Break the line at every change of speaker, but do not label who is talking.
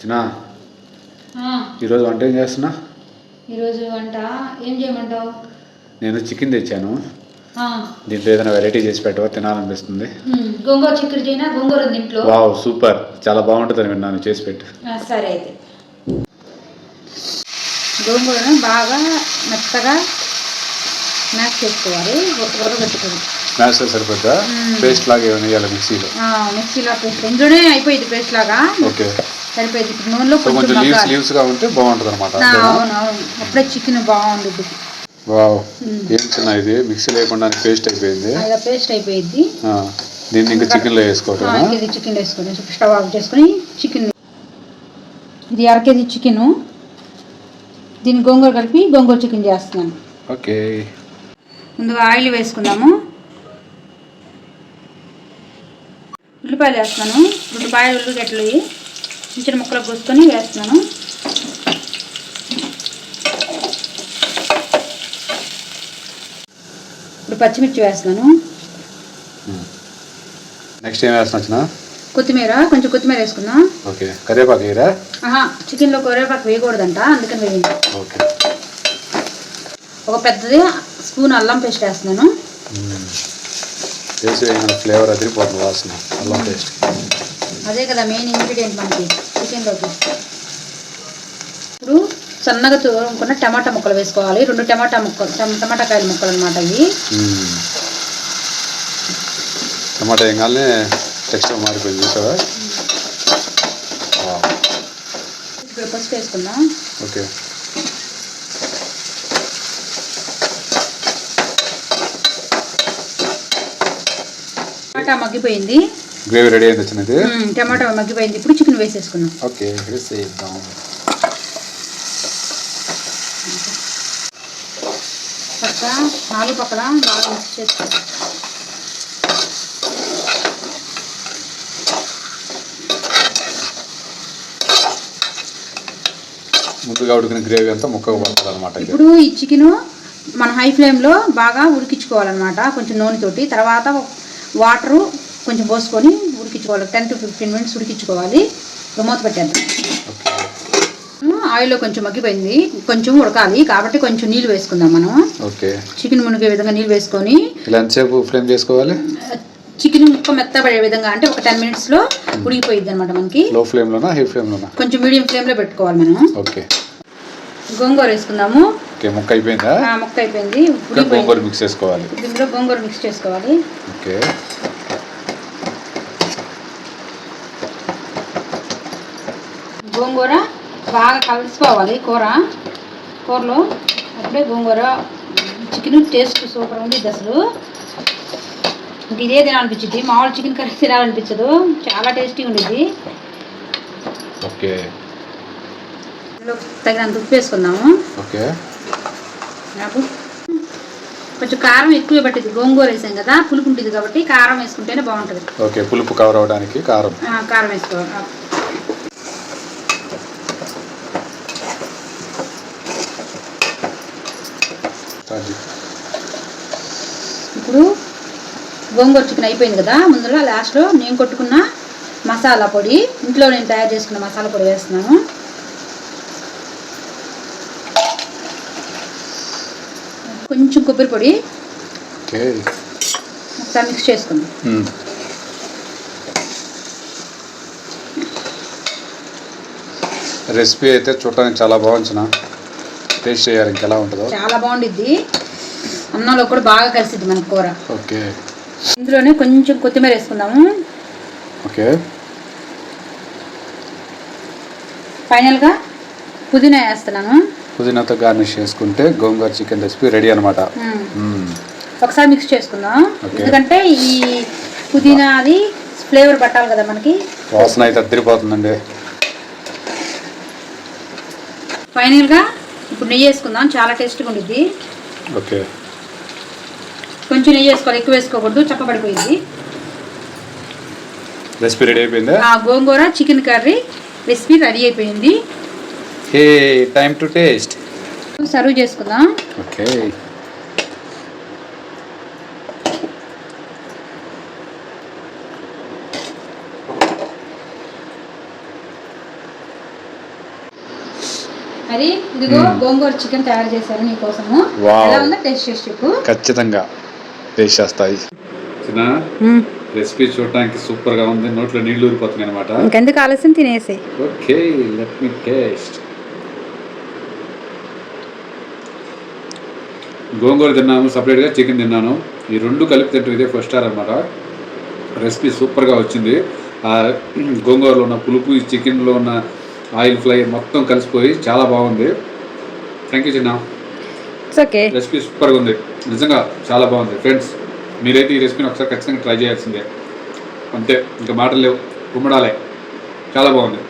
చిన్న ఈరోజు వంట ఏం చేస్తున్నా?
ఈరోజు వంట ఏం చేయమంటావు?
నేను చికెన్ తెచ్చాను. దీంట్లో ఏదైనా వెరైటీ చేసి పెట్టవా? తినాలనిపిస్తుంది.
గోంగూర చిక్కుడు చేయనా? గోంగూర ఉంది ఇంట్లో.
Wow super. చాలా బాగుంటుందని విన్నాను చేసి పెట్టు.
సరే అయితే. గోంగూరను బాగా మెత్తగా మ్యాష్ చేసుకోవాలి. ఉ- ఉడకబెట్టుకొని
మ్యాచ్ సరిపోద్దా. పేస్ట్ లాగా ఏమైనా మిక్సీలో?
మిక్సీలో పేస్ట్. ఇంట్లోనే అయిపోయింది పేస్ట్ లాగా.
ఓకే.
సరిపోయింది. ఇప్పుడు నూనెలో
కొంచెం లీవ్స్
మగ్గాలి.
లీవ్స్గా ఉంటే బాగుంటుంది అనమాట
ఆ, అవును అవును అప్పుడే చికెన్ బాగుంటుంది
వావ్. ఏం చిన్న ఇది? మిక్సీ లేకుండా పేస్ట్ అయిపోయింది.
ఇలా పేస్ట్ అయిపోయింది
దీన్ని ఇంకా చికెన్లో వేసుకోవటమా?
కేజీ చికెన్ వేసుకొని స్టవ్ ఆఫ్ చేసుకొని చికెన్ ఇది అర కేజీ చికెను. దీన్ని గోంగూర కలిపి గోంగూర చికెన్ చేస్తున్నాను.
ఓకే.
ముందుగా ఆయిల్ వేసుకుందాము. ఉల్లిపాయలు వేస్తున్నాను. ఉల్లిపాయలు ఉల్లిగడ్డలు చిన్న చిన్న ముక్కలు కోసుకొని వేస్తున్నాను. ఇప్పుడు పచ్చిమిర్చి వేస్తున్నాను.
నెక్స్ట్ ఏం వేస్తున్నా
కొత్తిమీర కొంచెం కొత్తిమీర వేసుకుందాం.
ఓకే. కరివేపాకు వేయరా?
ఆహా చికెన్లో కరివేపాకు వేయకూడదంట అందుకని వేయండి
ఓకే.
ఒక పెద్దది స్పూన్ అల్లం పేస్ట్ వేస్తున్నాను.
వేసి ఫ్లేవర్ అదిరిపోతుంది వాసన అల్లం పేస్ట్.
అదే కదా మెయిన్ ఇంగ్రీడియంట్ మనకి చికెన్లోకి ఇప్పుడు సన్నగా తూరుకున్న టమాటా ముక్కలు వేసుకోవాలి. రెండు టమాటా ముక్కలు టమ- టమాటా కాయల ముక్కలు అనమాట ఇవి.
టమాటా వేయగానే టెక్స్చర్ మారిపోయింది చూసావా.
ఇప్పుడు పసుపు వేసుకుందాం.
ఓకే.
టమాటా మగ్గిపోయింది.
గ్రేవీ రెడీ అయింది వచ్చినది
టమాటా మగ్గిపోయింది. ఇప్పుడు చికెన్ వేసేసుకుందాం.
ఓకే వేసేద్దాం
పక్క నాలుగు బాగా మిక్స్ చేసుకోవాలి
ముందుగా ఉడికిన గ్రేవీ అంతా ముక్కకు పడుతుంది అనమాట
ఇప్పుడు ఈ చికెన్ మన హై ఫ్లేమ్లో బాగా ఉడికించుకోవాలన్నమాట కొంచెం నూనెతోటి తర్వాత వాటరు కొంచెం పోసుకొని ఉడికించుకోవాలి. టెన్ టు ఫిఫ్టీన్ మినిట్స్ ఉడికించుకోవాలి. మూత పెట్టేద్దాం. ఆయిల్లో కొంచెం మగ్గిపోయింది. కొంచెం ఉడకాలి. కాబట్టి కొంచెం నీళ్ళు వేసుకుందాం మనం.
ఓకే.
చికెన్ మునిగే విధంగా నీళ్ళు వేసుకొని
ఎంతసేపు ఫ్లేమ్ చేసుకోవాలి?
చికెన్ ముక్క మెత్తపడే విధంగా అంటే ఒక టెన్ మినిట్స్లో ఉడికిపోయిద్ది అనమాట మనకి.
లో ఫ్లేమ్లోనా హై ఫ్లేమ్లోనా
కొంచెం మీడియం ఫ్లేమ్లో పెట్టుకోవాలి మనం.
ఓకే.
గోంగూర వేసుకుందాము.
ఓకే ముక్క అయిపోయిందా?
ఆ, ముక్క అయిపోయింది.
గోంగూర
ఉడికిపోయింది.
మిక్స్ చేసుకోవాలి.
దీంట్లో గోంగూర మిక్స్ చేసుకోవాలి.
ఓకే.
గోంగూర బాగా కలిసిపోవాలి కూర. కూరలో అప్పుడే గోంగూర చికెన్ టేస్ట్ సూపర్ ఉంది అసలు. ఇంక ఇదే తినాలనిపించింది. మామూలు చికెన్ కర్రీ తినాలనిపించదు. చాలా టేస్టీ
ఓకే.
ఇందులో తగినంత ఉప్పు వేసుకుందాము.
ఓకే.
నాకు కొంచెం కారం ఎక్కువ పట్టింది గోంగూర వేసాం కదా పులుపు ఉంటుంది కాబట్టి కారం వేసుకుంటేనే బాగుంటుంది.
ఓకే పులుపు కవర్ అవడానికి కారం.
కారం వేసుకోవాలి. ఇప్పుడు గోంగూర చికెన్ అయిపోయింది కదా ముందులో లాస్ట్లో నేను కొట్టుకున్న మసాలా పొడి. ఇంట్లో నేను తయారు చేసుకున్న మసాలా పొడి వేస్తున్నాను. కొంచెం కొబ్బరి పొడి ఒకసారి మిక్స్ చేసుకుందాం.
రెసిపీ అయితే చూడటానికి చాలా బాగుంచిన టేస్ట్ చేయాలి ఇంకెలా ఉంటుందో.
చాలా బాగుండిద్ది. అన్నంలో కూడా బాగా కలిసిద్ది మన కూర.
ఓకే.
ఇందులోనే కొంచెం కొత్తిమీర వేసుకుందాము.
ఓకే.
ఫైనల్గా పుదీనా వేస్తున్నాను.
పుదీనాతో గార్నిష్ చేసుకుంటే గోంగూర చికెన్ రెసిపీ రెడీ అనమాట.
ఒకసారి మిక్స్ చేసుకుందాం. ఎందుకంటే ఈ పుదీనా అది ఫ్లేవర్ పట్టాలి కదా మనకి.
వాసన అయితే అద్దరిపోతుందండి
ఫైనల్గా ఇప్పుడు నెయ్యి వేసుకుందాం చాలా టేస్ట్గా ఉండిద్ది.
ఓకే.
కొంచెం నెయ్యి వేసుకోవాలి ఎక్కువ వేసుకోకూడదు చప్పబడిపోయింది.
రెసిపీ రెడీ అయిపోయిందా?
ఆ గోంగూర చికెన్ కర్రీ రెసిపీ రెడీ అయిపోయింది.
Hey time to taste.
Serve చేసుకుందాం.
ఓకే.
మరి ఇదిగో గోంగూర చికెన్ తయారు చేశాను నీకోసము. ఎలా ఉందో టేస్ట్ చేసి చెప్పు.
ఖచ్చితంగా టేస్ట్ చేస్తాయి. రెసిపీ చూడటానికి సూపర్గా ఉంది. నోట్లో నీళ్ళు ఊరిపోతున్నాయి అనమాట
ఇంకెందుకు ఆలస్యం? తినేసి
ఓకే లెట్ మీ టేస్ట్ గోంగూర తిన్నాము సపరేట్గా చికెన్ తిన్నాను. ఈ రెండు కలిపి తింటాం ఇదే ఫస్ట్ స్టార్ అనమాట రెసిపీ సూపర్గా వచ్చింది. ఆ గోంగూరలో ఉన్న పులుపు ఈ చికెన్లో ఉన్న ఆయిల్ ఫ్లై మొత్తం కలిసిపోయి చాలా బాగుంది. థ్యాంక్ యూ చిన్న.
ఓకే
రెసిపీ సూపర్గా ఉంది. నిజంగా చాలా బాగుంది. ఫ్రెండ్స్ మీరైతే ఈ రెసిపీని ఒకసారి ఖచ్చితంగా ట్రై చేయాల్సిందే. అంతే ఇంకా మాటలు లేవు. కుమ్మడాలే చాలా బాగుంది.